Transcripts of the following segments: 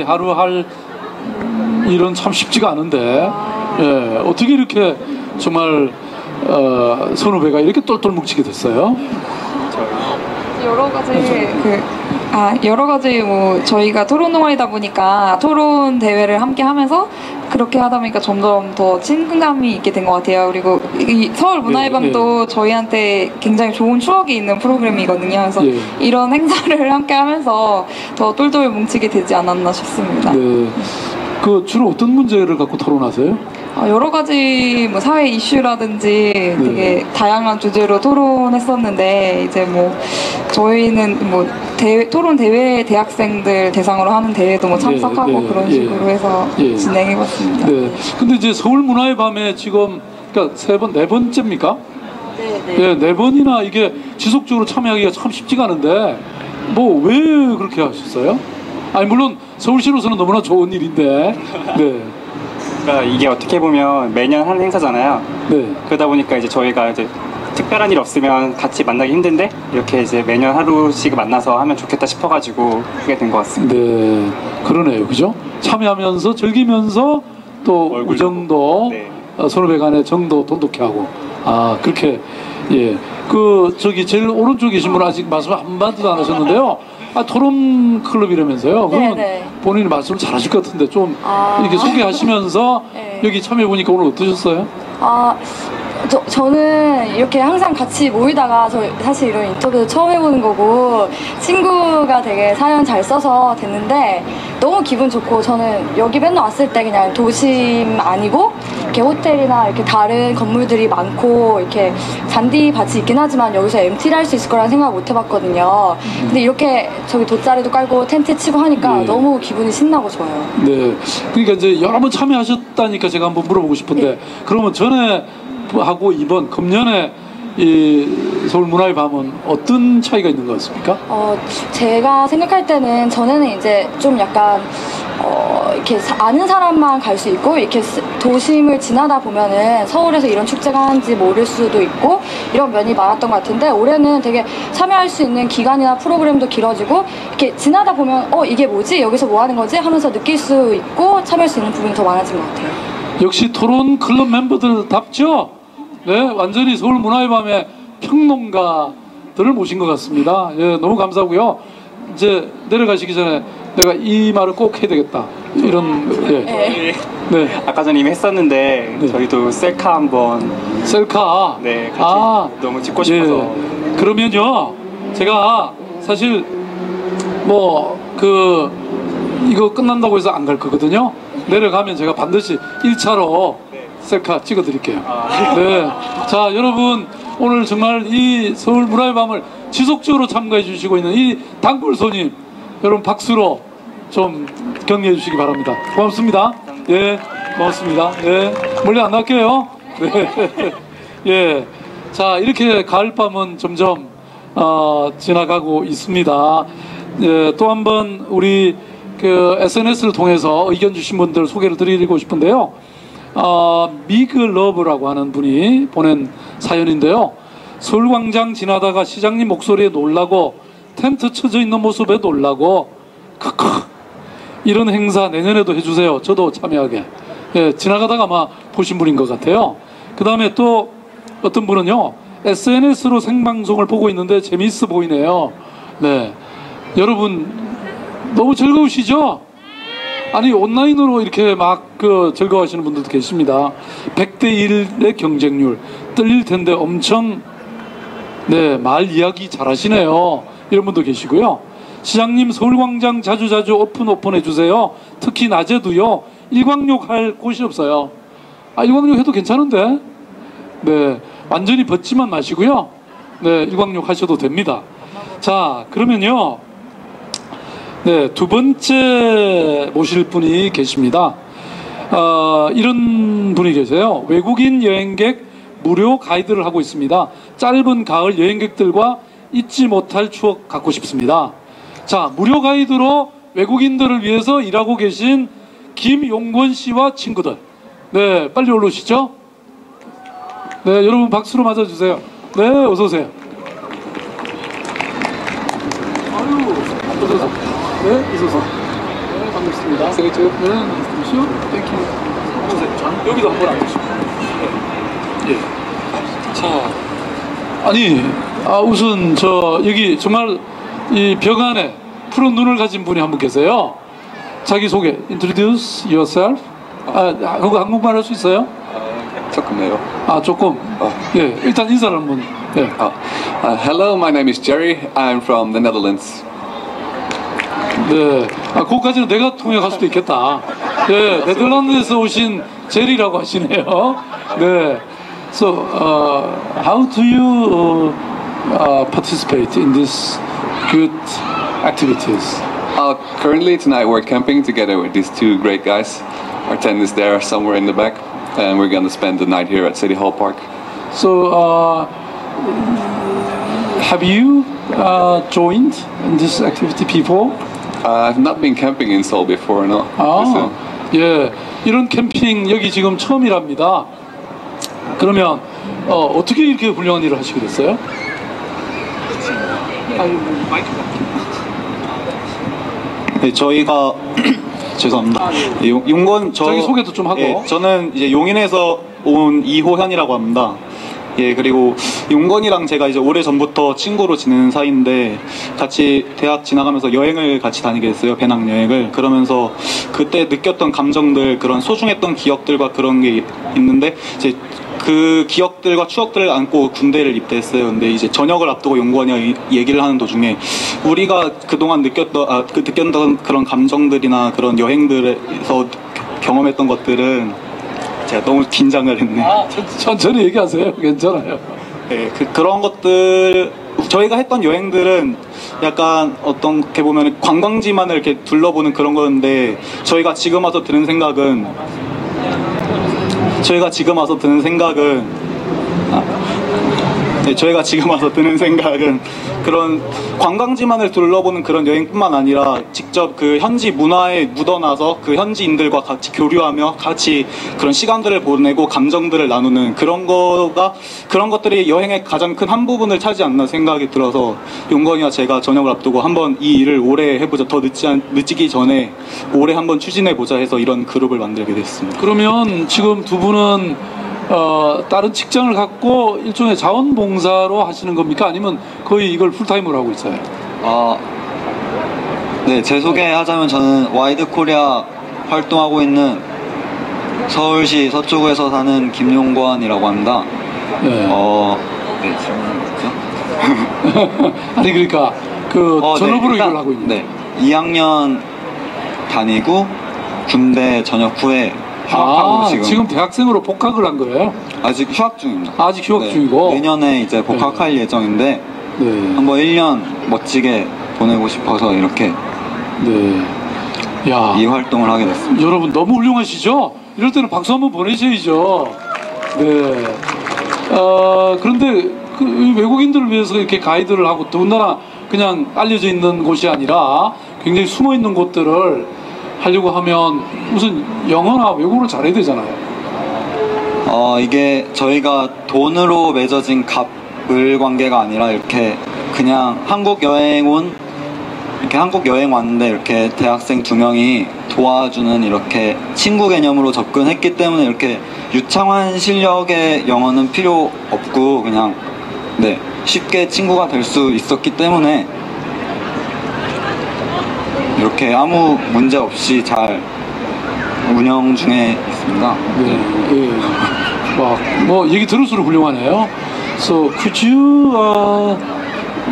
하루 할 일은 참 쉽지가 않은데 예, 어떻게 이렇게 정말 어, 선후배가 이렇게 똘똘 뭉치게 됐어요? 여러 가지 그 아, 여러 가지 뭐 저희가 토론 동아리다 보니까 토론 대회를 함께 하면서 그렇게 하다 보니까 점점 더 친근감이 있게 된 것 같아요. 그리고 이 서울 문화의 네, 밤도 저희한테 굉장히 좋은 추억이 있는 프로그램이거든요. 그래서 예. 이런 행사를 함께 하면서 더 똘똘 뭉치게 되지 않았나 싶습니다. 네. 그 주로 어떤 문제를 갖고 토론하세요? 어, 여러 가지 뭐 사회 이슈라든지 네. 되게 다양한 주제로 토론했었는데 이제 뭐 저희는 뭐 대회, 토론 대회 대학생들 대상으로 하는 대회도 뭐 참석하고 네, 그런 예. 식으로 해서 예. 진행해봤습니다. 네. 근데 이제 서울 문화의 밤에 지금 그러니까 세 번, 네 번째입니까? 네, 네 번이나 이게 지속적으로 참여하기가 참 쉽지가 않은데 뭐 왜 그렇게 하셨어요? 아니 물론 서울시로서는 너무나 좋은 일인데 네, 그러니까 이게 어떻게 보면 매년 하는 행사잖아요. 네, 그러다 보니까 이제 저희가 이제 특별한 일 없으면 같이 만나기 힘든데 이렇게 이제 매년 하루씩 만나서 하면 좋겠다 싶어가지고 하게 된 것 같습니다. 네, 그러네요, 그죠? 참여하면서 즐기면서 또 우정도 네. 어, 선후배 간의 정도 돈독히 하고 아 그렇게 예, 그 저기 제일 오른쪽에 계신 분 아직 말씀 한마디도 안 하셨는데요. 아 토론 클럽이라면서요. 그러면 네. 본인이 말씀을 잘하실 것 같은데 좀 아. 이렇게 소개하시면서 네. 여기 참여해 보니까 오늘 어떠셨어요? 아, 저, 저는 이렇게 항상 같이 모이다가 저 사실 이런 인터뷰도 처음 해보는 거고 친구가 되게 사연 잘 써서 됐는데 너무 기분 좋고 저는 여기 맨날 왔을 때 그냥 도심 아니고 이렇게 호텔이나 이렇게 다른 건물들이 많고 이렇게 잔디밭이 있긴 하지만 여기서 MT를 할 수 있을 거라는 생각 못 해봤거든요. 근데 이렇게 저기 돗자리도 깔고 텐트 치고 하니까 네. 너무 기분이 신나고 좋아요. 네. 그러니까 이제 여러 번 참여하셨다니까 제가 한번 물어보고 싶은데 네. 그러면 전에 하고 이번 금년에 이 서울 문화의 밤은 어떤 차이가 있는 것 같습니까? 어, 제가 생각할 때는 전에는 이제 좀 약간 어, 이렇게 사- 아는 사람만 갈 수 있고 이렇게 스- 도심을 지나다 보면은 서울에서 이런 축제가 하는지 모를 수도 있고 이런 면이 많았던 것 같은데 올해는 되게 참여할 수 있는 기간이나 프로그램도 길어지고 이렇게 지나다 보면 어 이게 뭐지 여기서 뭐 하는 거지 하면서 느낄 수 있고 참여할 수 있는 부분이 더 많아진 것 같아요. 역시 토론 클럽 멤버들답죠? 네, 완전히 서울 문화의 밤에 평론가들을 모신 것 같습니다. 예, 너무 감사하고요. 이제 내려가시기 전에 내가 이 말을 꼭 해야 되겠다. 이런 예. 네. 네. 아까 전에 이미 했었는데 네. 저희도 셀카 한번 셀카. 네 같이 아, 너무 찍고 싶어서 예. 그러면요, 제가 사실 뭐 그 이거 끝난다고 해서 안 갈 거거든요. 내려가면 제가 반드시 1차로 셀카 찍어 드릴게요. 아. 네. 자, 여러분 오늘 정말 이 서울 문화의 밤을 지속적으로 참가해 주시고 있는 이 단골 손님 여러분 박수로 좀 격려해 주시기 바랍니다. 고맙습니다. 예, 고맙습니다. 예, 멀리 안 갈게요. 네. 예. 자, 이렇게 가을밤은 점점 어, 지나가고 있습니다. 예, 또 한 번 우리 그 SNS를 통해서 의견 주신 분들 소개를 드리고 싶은데요. 어, 미그 러브라고 하는 분이 보낸 사연인데요. 서울광장 지나다가 시장님 목소리에 놀라고 텐트 쳐져 있는 모습에 놀라고 크크 이런 행사 내년에도 해주세요. 저도 참여하게. 예, 지나가다가 아마 보신 분인 것 같아요. 그 다음에 또 어떤 분은요, SNS로 생방송을 보고 있는데 재미있어 보이네요. 네. 여러분, 너무 즐거우시죠? 아니, 온라인으로 이렇게 막 그 즐거워하시는 분들도 계십니다. 100대 1의 경쟁률. 떨릴 텐데 엄청, 네, 말 이야기 잘 하시네요. 이런 분도 계시고요. 시장님 서울광장 자주 자주 오픈 오픈 해 주세요. 특히 낮에도요. 일광욕 할 곳이 없어요. 아, 일광욕 해도 괜찮은데? 네, 완전히 벗지만 마시고요. 네, 일광욕 하셔도 됩니다. 자, 그러면요. 네, 두 번째 모실 분이 계십니다. 어, 이런 분이 계세요. 외국인 여행객 무료 가이드를 하고 있습니다. 짧은 가을 여행객들과 잊지 못할 추억 갖고 싶습니다. 자, 무료 가이드로 외국인들을 위해서 일하고 계신 김용권 씨와 친구들. 네, 빨리 올라오시죠. 네, 여러분 박수로 맞아주세요. 네, 어서 오세요. 네, 오세요. 네, 반갑습니다. 반갑습니다. 네, 잠시요. 땡큐. 여기도 한번 앉으시고. 예. 자, 아니, 아, 우선 저 여기 정말 이벽 안에 푸른 눈을 가진 분이 한 분 계세요. 자기 소개, introduce yourself. 아, 그거 한국말 할 수 있어요? 조금요. 아, 조금. 예, 일단 인사를 한번. 예. Uh, uh, hello, my name is Jerry. I'm from the Netherlands. 네. 아, 그거까지는 내가 통역할 수도 있겠다. 네, 네덜란드에서 오신 제리라고 하시네요. 네. So, uh, how do you uh, participate in this good activities? Uh, currently, tonight we're camping together with these two great guys. Our tent is there somewhere in the back, and we're gonna spend the night here at City Hall Park. So, uh, have you uh, joined in this activity before? I've not been camping in Seoul before, no. 아, 예. 이런 캠핑 여기 지금 처음이랍니다. 그러면 어, 어떻게 이렇게 훌륭한 일을 하시게 됐어요? 네, 저희가 죄송합니다. 예, 용- 용건 저 자기 소개도 좀 하고. 예, 저는 이제 용인에서 온 이호현이라고 합니다. 예 그리고 용건이랑 제가 이제 오래 전부터 친구로 지내는 사이인데 같이 대학 지나가면서 여행을 같이 다니게 됐어요 배낭 여행을 그러면서 그때 느꼈던 감정들 그런 소중했던 기억들과 그런 게 있는데 이제 그 기억들과 추억들을 안고 군대를 입대했어요. 근데 이제 전역을 앞두고 용건이와 이- 얘기를 하는 도중에 우리가 그동안 느꼈던 아, 그 느꼈던 그런 감정들이나 그런 여행들에서 경험했던 것들은 제가 너무 긴장을 했네. 아, 천- 천천히 얘기하세요. 괜찮아요. 네, 그, 그런 것들 저희가 했던 여행들은 약간 어떻게 보면 관광지만을 이렇게 둘러보는 그런 건데 저희가 지금 와서 드는 생각은 저희가 지금 와서 드는 생각은 아, 네, 저희가 지금 와서 드는 생각은 그런 관광지만을 둘러보는 그런 여행뿐만 아니라 직접 그 현지 문화에 묻어나서 그 현지인들과 같이 교류하며 같이 그런 시간들을 보내고 감정들을 나누는 그런 거가 그런 것들이 여행의 가장 큰 한 부분을 차지 않나 생각이 들어서 용건이와 제가 저녁을 앞두고 한번 이 일을 오래 해보자 더 늦지 않, 늦기 전에 오래 한번 추진해 보자 해서 이런 그룹을 만들게 됐습니다. 그러면 지금 두 분은 어, 다른 직장을 갖고 일종의 자원봉사로 하시는 겁니까? 아니면 거의 이걸 풀타임으로 하고 있어요? 어, 네, 제 소개하자면 저는 와이드 코리아 활동하고 있는 서울시 서초구에서 사는 김용권이라고 합니다. 네. 어, 네, 질문? 아니 그러니까 그 어, 네, 전업으로 일단, 이걸 하고 있는. 네, 2학년 다니고 군대 전역 후에 휴학하고 아, 지금, 지금 대학생으로 복학을 한 거예요? 아직 휴학 중입니다. 아직 휴학 네, 중이고. 내년에 이제 복학할 예정인데 네. 한번 1년 멋지게 보내고 싶어서 이렇게 네. 야. 이 활동을 하게 됐습니다. 여러분 너무 훌륭하시죠? 이럴 때는 박수 한번 보내셔야죠. 네. 어, 그런데 그 외국인들을 위해서 이렇게 가이드를 하고 더군다나 그냥 알려져 있는 곳이 아니라 굉장히 숨어 있는 곳들을 하려고 하면 우선 영어나 외국어를 잘해야 되잖아요. 어, 이게 저희가 돈으로 맺어진 갑을 관계가 아니라 이렇게 그냥 한국 여행 온 이렇게 한국 여행 왔는데 이렇게 대학생 두 명이 도와주는 이렇게 친구 개념으로 접근했기 때문에 이렇게 유창한 실력의 영어는 필요 없고 그냥 네 쉽게 친구가 될 수 있었기 때문에 이렇게 아무 문제 없이 잘 운영 중에 있습니다. 네. 예. 와, 뭐 얘기 들을수록 훌륭하네요. So could you uh,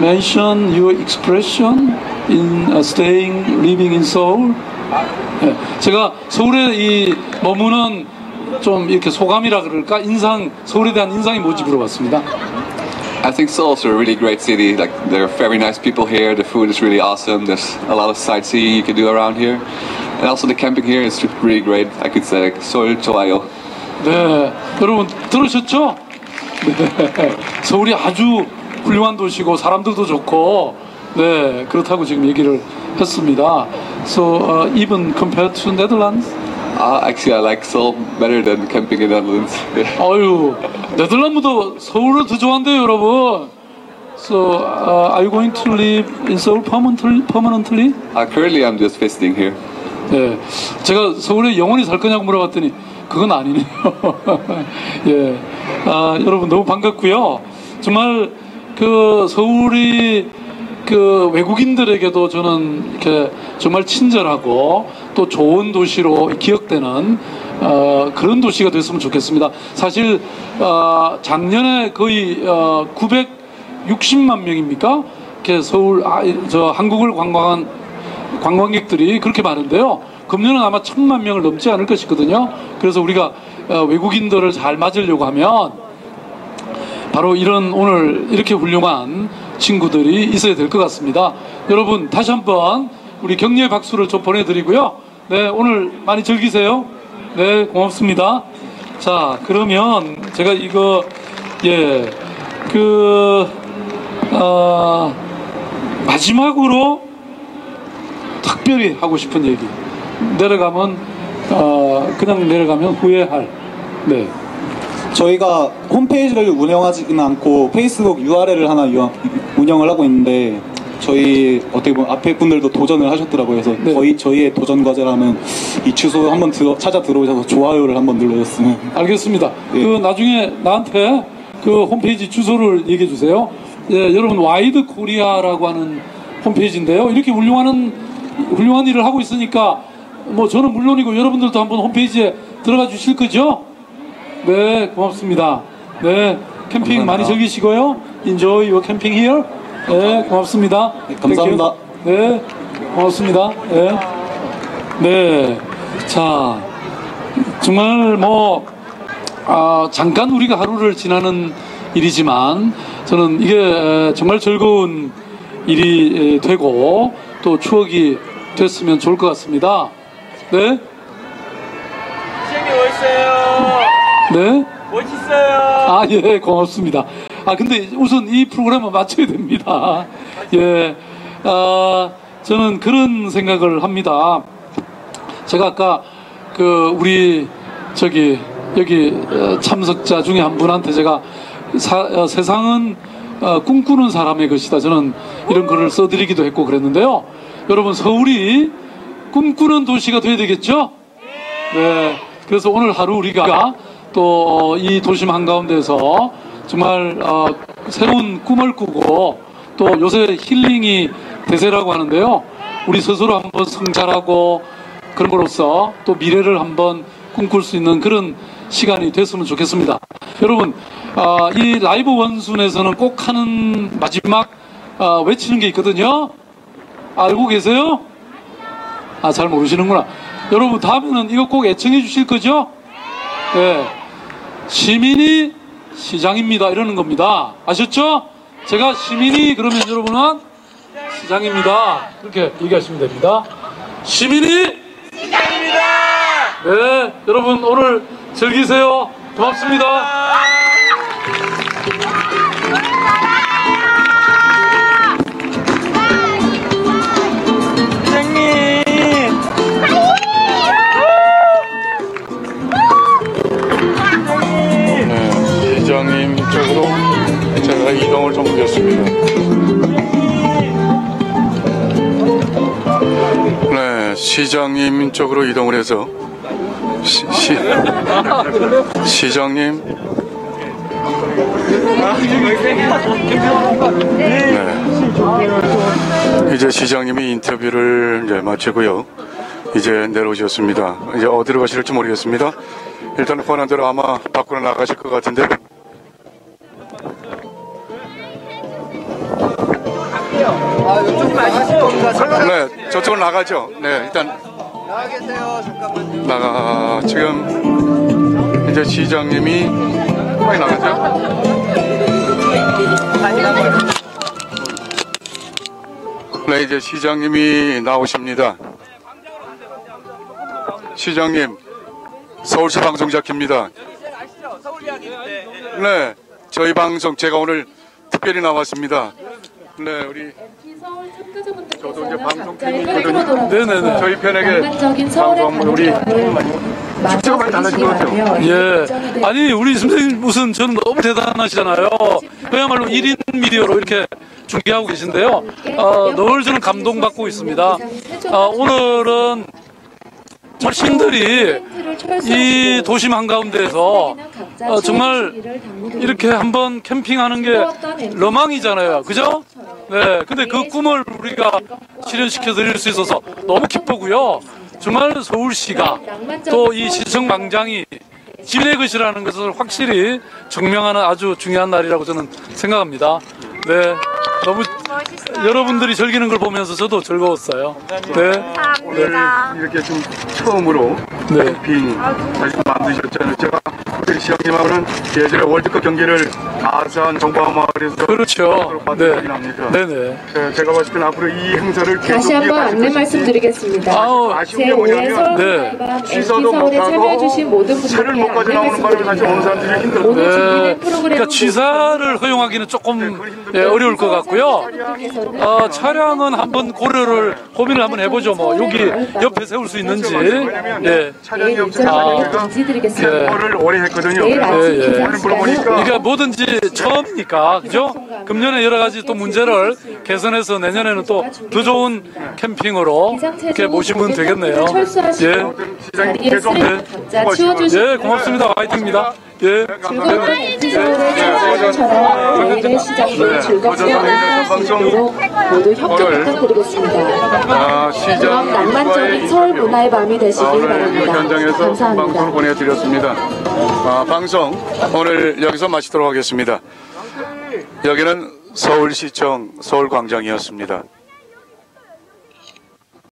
mention your expression in uh, staying, living in Seoul? 예. 제가 서울에 이 머무는 좀 이렇게 소감이라 그럴까 인상 서울에 대한 인상이 뭔지 물어봤습니다. I think Seoul's a really great city. Like there are very nice people here. The food is really awesome. There's a lot of sightseeing you can do around here, and also the camping here is really great. I could say like, Seoul 좋아요. 네, 여러분 들으셨죠? 네, 서울이 아주 훌륭한 도시고 사람들도 좋고, 네 그렇다고 지금 얘기를 했습니다. So uh, even compared to Netherlands, Uh, actually, I like Seoul better than camping in Netherlands. 아유 네덜란드도 서울을 더 좋아한대요, 여러분. So uh, are you going to live in Seoul permanently? permanently? Uh, currently, I'm just visiting here. 예, 제가 서울에 영원히 살 거냐고 물어봤더니 그건 아니네요. 예, 아, 여러분 너무 반갑고요. 정말 그 서울이 그 외국인들에게도 저는 이렇게 정말 친절하고 또 좋은 도시로 기억되는 어, 그런 도시가 됐으면 좋겠습니다. 사실 어, 작년에 거의 어, 960만 명입니까? 이렇게 서울 아, 저 한국을 관광한 관광객들이 그렇게 많은데요. 금년은 아마 천만 명을 넘지 않을 것이거든요. 그래서 우리가 어, 외국인들을 잘 맞으려고 하면 바로 이런 오늘 이렇게 훌륭한 친구들이 있어야 될 것 같습니다. 여러분 다시 한번 우리 격려의 박수를 좀 보내드리고요. 네 오늘 많이 즐기세요. 네 고맙습니다. 자 그러면 제가 이거 예 그 어, 마지막으로 특별히 하고 싶은 얘기 내려가면 어, 그냥 내려가면 후회할 네. 저희가 홈페이지를 운영하지는 않고 페이스북 URL을 하나 운영을 하고 있는데 저희 어떻게 보면 앞에 분들도 도전을 하셨더라고요. 그래서 네. 저희 저희의 도전 과제라면 이 주소 한번 들어, 찾아 들어오셔서 좋아요를 한번 눌러줬으면 알겠습니다. 예. 그 나중에 나한테 그 홈페이지 주소를 얘기해 주세요. 예, 여러분 와이드 코리아라고 하는 홈페이지인데요. 이렇게 훌륭한 훌륭한 일을 하고 있으니까 뭐 저는 물론이고 여러분들도 한번 홈페이지에 들어가 주실 거죠? 네, 고맙습니다. 네, 캠핑 많이 감사합니다. 즐기시고요. Enjoy your camping here. 네, 고맙습니다. 네, 감사합니다. 네, 고맙습니다. 네, 네, 자. 정말 뭐 아, 잠깐 우리가 하루를 지나는 일이지만 저는 이게 에, 정말 즐거운 일이 에, 되고 또 추억이 됐으면 좋을 것 같습니다. 네? 시장님 멋있어요. 네? 멋있어요. 아, 예, 고맙습니다. 아, 근데 우선 이 프로그램은 마쳐야 됩니다. 예, 아, 저는 그런 생각을 합니다. 제가 아까 그 우리 저기 여기 어, 참석자 중에 한 분한테 제가 사- 어, 세상은 어, 꿈꾸는 사람의 것이다. 저는 이런 글을 써드리기도 했고 그랬는데요. 여러분 서울이 꿈꾸는 도시가 돼야 되겠죠? 네. 그래서 오늘 하루 우리가 또 이 도심 한가운데서 정말 어, 새로운 꿈을 꾸고 또 요새 힐링이 대세라고 하는데요. 우리 스스로 한번 성찰하고 그런 거로서 또 미래를 한번 꿈꿀 수 있는 그런 시간이 됐으면 좋겠습니다. 여러분, 어, 이 라이브 원순에서는 꼭 하는 마지막 어, 외치는 게 있거든요. 알고 계세요? 아, 잘 모르시는구나. 여러분, 다음에는 이거 꼭 애청해 주실 거죠? 예. 시민이 시장입니다. 이러는 겁니다. 아셨죠? 제가 시민이 그러면 여러분은 시장입니다. 그렇게 얘기하시면 됩니다. 시민이 시장입니다. 네, 여러분 오늘 즐기세요. 고맙습니다. 네, 시장님 쪽으로 제가 이동을 좀 하겠습니다. 네, 시장님 쪽으로 이동을 해서 시, 시, 시장님 네. 이제 시장님이 인터뷰를 이제 마치고요. 이제 내려오셨습니다. 이제 어디로 가실지 모르겠습니다. 일단 권한 대로 아마 밖으로 나가실 것 같은데. 네, 저쪽으로 나가죠. 네, 일단 나가 계세요. 잠깐만요. 나가 지금 이제 시장님이 빨리 나가죠. 네, 이제 시장님이 나오십니다. 시장님, 서울시 방송작입니다. 네, 저희 방송 제가 오늘 특별히 나왔습니다. 네, 우리 저도 이제 방송 팬이거든요. 네네네. 저희 편에게 방송 우리 축제가 많이 달라진 것 같아요. 예. 아니, 우리 선생님 무슨 저는 너무 대단하시잖아요. 그야말로 1인 미디어로 이렇게 중계하고 계신데요. 어, 늘 저는 감동받고 있습니다. 어, 오늘은 자신들이 이 도심 한가운데에서 어, 정말 이렇게 한번 캠핑하는 게 로망이잖아요. 그죠? 네. 근데 그 꿈을 우리가 실현시켜 드릴 수 있어서 너무 기쁘고요. 정말 서울시가 또 이 시청 광장이 진의 것이라는 것을 확실히 증명하는 아주 중요한 날이라고 저는 생각합니다. 네. 너무 여러분들이 즐기는 걸 보면서 저도 즐거웠어요. 네. 오늘 이렇게 좀 처음으로 네. 캠핑 다시 만드셨잖아요. 제가 시장님하고는 예전에 월드컵 경기를 아산 정보마을에서 그렇죠. 네. 네네. 제- 제가 봤을 때는 앞으로 이 행사를 계속 다시 한번 안내 말씀드리겠습니다. 아우, 아쉬운 게 제5회 뭐냐면 네. 취소도 못하고 참여해주신 모든 차를 분들께 못 가져 나오는 바람에 사실 오는 사람들이. 힘들어요. 네. 프로그램 그러니까 취사를 허용하기는 조금 예, 어려울 것 같고요. 어, 차량은 한번 고려를 고민을 한번 해보죠. 뭐 여기 옆에 세울 수 있는지. 예. 차량이 없어서 아. 방송 금지드리겠습니다. 캠퍼를 오래 했거든요. 내일 아침 예, 예. 그러니까 뭐든지 처음이니까 그죠? 금년에 여러 가지 또 문제를 개선해서 내년에는 또 더 좋은 캠핑으로 이렇게 모시면 되겠네요. 철수하시고 예. 각자 치워주시기 예, 고맙습니다. 화이팅입니다. 예. 즐거운 MT 서울의 참여처럼 내일의 시작도 즐겁게 마무리할 수 있도록 모두 협조 오늘 부탁드리겠습니다. 아, 그럼 시장 낭만적인 서울 문화의 밤이 아, 되시길 오늘 이 바랍니다. 현장에서 방송을 감사합니다. 보내드렸습니다. 아, 방송 오늘 여기서 마치도록 하겠습니다. 여기는 서울시청 서울광장이었습니다.